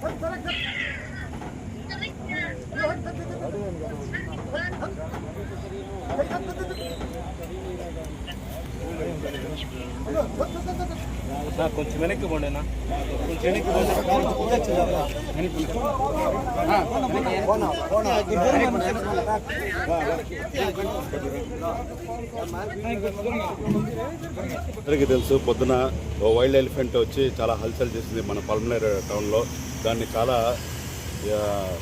はい、はい、はい、はい、はい、はい、はい、はい、はい、はい、は、కొంచెం వెనక్కి పోండినా కొంచెం వెనక్కి అందరికీ తెలుసు పొద్దున ఓ వైల్డ్ ఎలిఫెంట్ వచ్చి చాలా హల్చల్ చేసింది మన పల్మనేర్ టౌన్లో. దాన్ని చాలా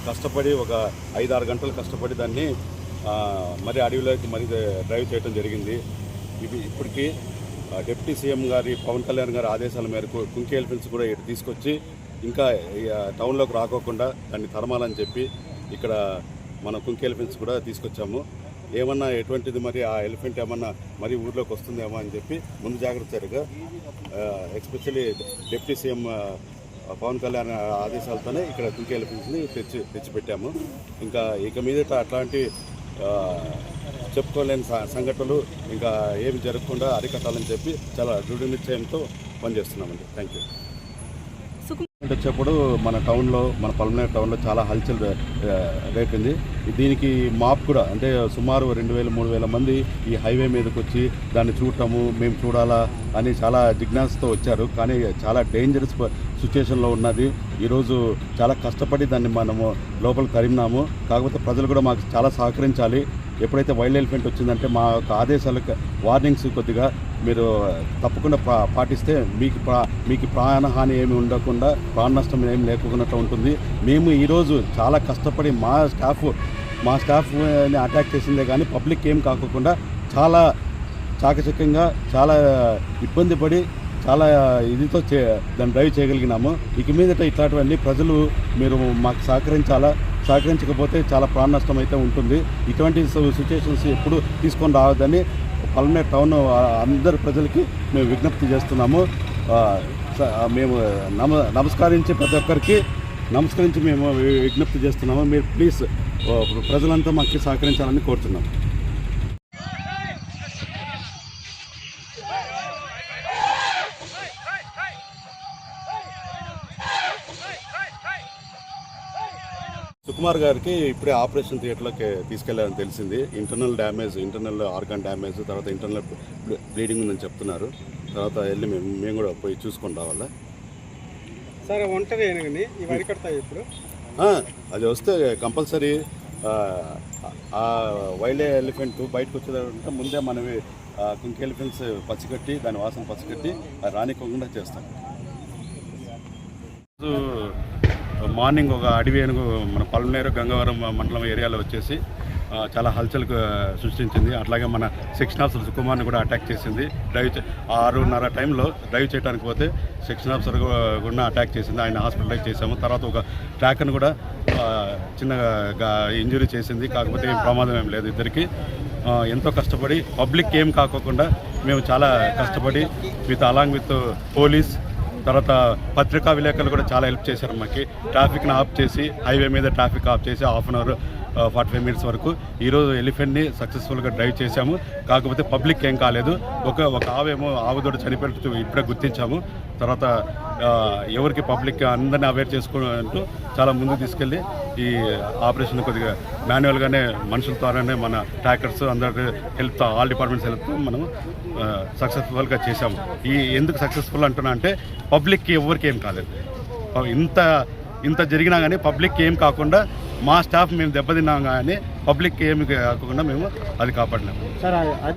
కష్టపడి ఒక ఐదు ఆరు గంటలు కష్టపడి దాన్ని మరి అడవిలోకి మరి డ్రైవ్ చేయడం జరిగింది. ఇది ఇప్పటికీ డిప్యూటీ సీఎం గారి పవన్ కళ్యాణ్ గారి ఆదేశాల మేరకు కుంకి ఫిల్స్ కూడా ఇటు తీసుకొచ్చి ఇంకా టౌన్లోకి రాకోకుండా దాన్ని తరమాలని చెప్పి ఇక్కడ మన కుంకి ఎలిఫెంట్స్ కూడా తీసుకొచ్చాము. ఏమన్నా ఎటువంటిది మరి ఆ ఎలిఫెంట్ ఏమన్నా మరి ఊర్లోకి వస్తుందేమో అని చెప్పి ముందు జాగ్రత్త చర్యగా especially deputy CM Pawan Kalyan ఆదేశాలతోనే ఇక్కడ కుంకి ఎలిఫెంట్స్ని తెచ్చి తెచ్చిపెట్టాము. ఇంకా ఇక మీదట అట్లాంటి చెప్పుకోలేని సంఘటనలు ఇంకా ఏమి జరగకుండా అరికట్టాలని చెప్పి చాలా దృఢ నిశ్చయంతో పనిచేస్తున్నామండి. Thank you. వచ్చేప్పుడు మన టౌన్లో మన పల్మనేర్ టౌన్లో చాలా హల్చల్ ఆ, రేపింది. దీనికి మాప్ కూడా అంటే సుమారు రెండు వేల మూడు వేల మంది ఈ హైవే మీదకి వచ్చి దాన్ని చూడటము మేము చూడాలా అని చాలా జిజ్ఞాసతో వచ్చారు. కానీ చాలా డేంజరస్ సిచ్యుయేషన్లో ఉన్నది. ఈరోజు చాలా కష్టపడి దాన్ని మనము లోపలికి తరిమినాము. కాకపోతే ప్రజలు కూడా మాకు చాలా సహకరించాలి. ఎప్పుడైతే వైల్డ్ ఎలిఫెంట్ వచ్చిందంటే మా యొక్క ఆదేశాలకు వార్నింగ్స్ కొద్దిగా మీరు తప్పకుండా పా పాటిస్తే మీకు ప్రా మీకు ప్రాణహాని ఏమి ఉండకుండా ప్రాణ నష్టం ఏమి లేకుండా ఉంటుంది. మేము ఈరోజు చాలా కష్టపడి మా స్టాఫ్ మా స్టాఫ్ని అటాక్ చేసిందే కానీ పబ్లిక్ ఏం కాకుండా చాలా చాకచక్యంగా చాలా ఇబ్బంది పడి చాలా ఇదితో చే దాన్ని డ్రైవ్ చేయగలిగినాము. ఇక మీదట ఇట్లాంటివన్నీ ప్రజలు మీరు మాకు సహకరించాలా? సహకరించకపోతే చాలా ప్రాణ నష్టం అయితే ఉంటుంది. ఇటువంటి సిచ్యువేషన్స్ ఎప్పుడు తీసుకొని రావద్దని పల్మనేర్ టౌన్ అందరి ప్రజలకి మేము విజ్ఞప్తి చేస్తున్నాము. స- మేము నమ నమస్కరించి ప్రతి ఒక్కరికి నమస్కరించి మేము విజ్ఞప్తి చేస్తున్నాము. మీరు ప్లీజ్ ప్రజలంతా మాకు సహకరించాలని కోరుతున్నాం. సుకుమార్ గారికి ఇప్పుడే ఆపరేషన్ థియేటర్లోకి తీసుకెళ్ళారని తెలిసింది. Internal damage internal organ damage తర్వాత ఇంటర్నల్ బ్లీడింగ్ ఉందని చెప్తున్నారు. తర్వాత వెళ్ళి మేము మేము కూడా పోయి చూసుకొని రావాలా? సరే ఒంటరి ఏనుగుని ఇవి అరికడతాయి ఇప్పుడు? ఆ, అది వస్తే కంపల్సరీ ఆ వైల్డ్ ఎలిఫెంట్ బయటకు వచ్చేదంటే ముందే మనవి కుంకి ఎలిఫెంట్స్ పచ్చికట్టి దాని వాసన పచ్చికట్టి అది రానివ్వకుండా చేస్తాం. మార్నింగ్ ఒక అడవి ఏనుగు మన పల్మనేరు గంగవరం మండలం ఏరియాలో వచ్చేసి చాలా హల్చల్ సృష్టించింది. అట్లాగే మన సెక్షన్ ఆఫీసర్ సుకుమార్ని కూడా అటాక్ చేసింది. డ్రైవ్ ఆరున్నర టైంలో డ్రైవ్ చేయడానికి పోతే సెక్షన్ ఆఫీసర్ కూడా అటాక్ చేసింది. ఆయన హాస్పిటలైజ్ చేసాము తర్వాత ఒక ట్రాక్ను కూడా చిన్నగా ఇంజురీ చేసింది. కాకపోతే ఏం ప్రమాదం ఏం లేదు ఇద్దరికి. ఎంతో కష్టపడి పబ్లిక్ ఏం కాకోకుండా మేము చాలా కష్టపడి విత్ అలాంగ్ విత్ పోలీస్ తర్వాత పత్రికా విలేకరులు కూడా చాలా హెల్ప్ చేశారు మాకు. ట్రాఫిక్ని ఆఫ్ చేసి హైవే మీద ట్రాఫిక్ ఆఫ్ చేసి half an hour forty five minutes వరకు ఈరోజు ఎలిఫెంట్ని సక్సెస్ఫుల్గా డ్రైవ్ చేశాము. కాకపోతే పబ్లిక్ ఏం కాలేదు. ఒక ఒక ఆవేమో ఆవుదోడు చనిపోయినట్టు ఇప్పుడే గుర్తించాము. తర్వాత ఎవరికి పబ్లిక్ అందరినీ అవేర్ చేసుకుంటూ చాలా ముందుకు తీసుకెళ్ళి ఈ ఆపరేషన్ కొద్దిగా మాన్యువల్గానే మనుషుల ద్వారానే మన ట్రాకర్స్ అందరి హెల్త్ ఆల్ డిపార్ట్మెంట్స్ హెల్ప్తో మనం సక్సెస్ఫుల్గా చేశాము. ఈ ఎందుకు సక్సెస్ఫుల్ అంటున్నా అంటే పబ్లిక్కి ఎవరికి ఏం కాలేదు. ఇంత ఇంత జరిగినా కానీ పబ్లిక్ ఏం కాకుండా మా స్టాఫ్ మేము దెబ్బతిన్నాం కానీ పబ్లిక్ ఏమి కాకుండా మేము అది కాపాడినాము సార్ అది